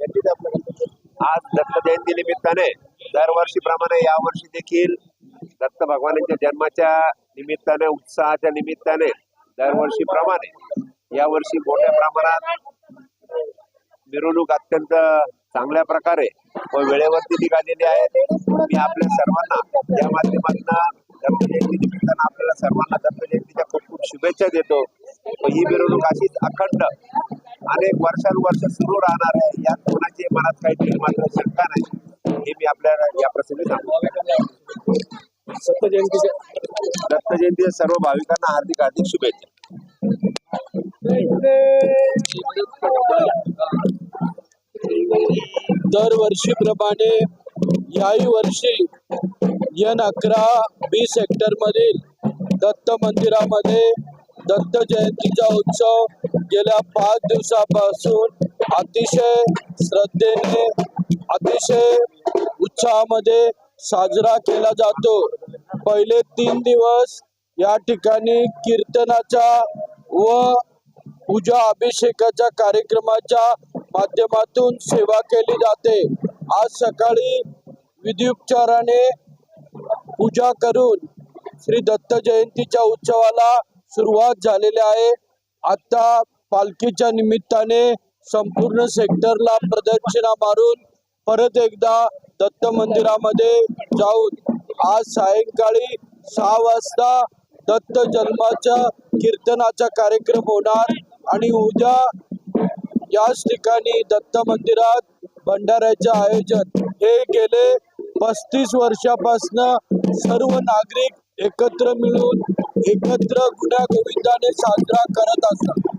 आज दत्त जयंती निमित्ताने दरवर्षीप्रमाणे यावर्षी देखील दत्त भगवानांच्या जन्माच्या निमित्ताने उत्साहाच्या निमित्ताने दरवर्षीप्रमाणे यावर्षी मोठ्या प्रमाणात मिरवणूक अत्यंत चांगल्या प्रकारे व वेळेवरती निघालेली आहे. मी आपल्या सर्वांना या माध्यमातून दत्त जयंती निमित्तानं आपल्याला सर्वांना दत्त जयंतीच्या खूप खूप शुभेच्छा देतो. व ही मिरवणूक अशीच अखंड अनेक वर्षानुवर्ष सुरू राहणार आहे. यात कोणाची मनात काही मात्र शंका नाही. हे मी आपल्याला या प्रसंगी सांगतो. दत्त जयंतीच्या दत्त जयंतीच्या सर्व भाविकांना हार्दिक हार्दिक शुभेच्छा. दरवर्षीप्रमाणे याही वर्षी एन अकरा बी सेक्टर मधील दत्त मंदिरामध्ये दत्त जयंतीचा उत्सव गेल्या पाच दिवसापासून अतिशय श्रद्धेने अतिशय उत्साहामध्ये साजरा केला जातो. पहिले तीन दिवस या ठिकाणी कीर्तनाचा व पूजा अभिषेकाच्या कार्यक्रमाच्या माध्यमातून सेवा केली जाते. आज सकाळी विधिउपचाराने पूजा करून श्री दत्त जयंतीच्या उत्सवाला सुरुवात झालेली आहे. आता पालखीच्या निमित्ताने संपूर्ण सेक्टरला प्रदक्षिणा मारून परत एकदा दत्त मंदिरामध्ये जाऊन आज सायंकाळी सहा वाजता दत्त जन्माच्या कीर्तनाचा कार्यक्रम होणार आणि उद्या याच ठिकाणी दत्त मंदिरात भंडाऱ्याचे आयोजन हे गेले पस्तीस वर्षापासनं सर्व नागरिक एकत्र मिळून एकत्र गुण्यागोविंदाने साजरा करत असतात.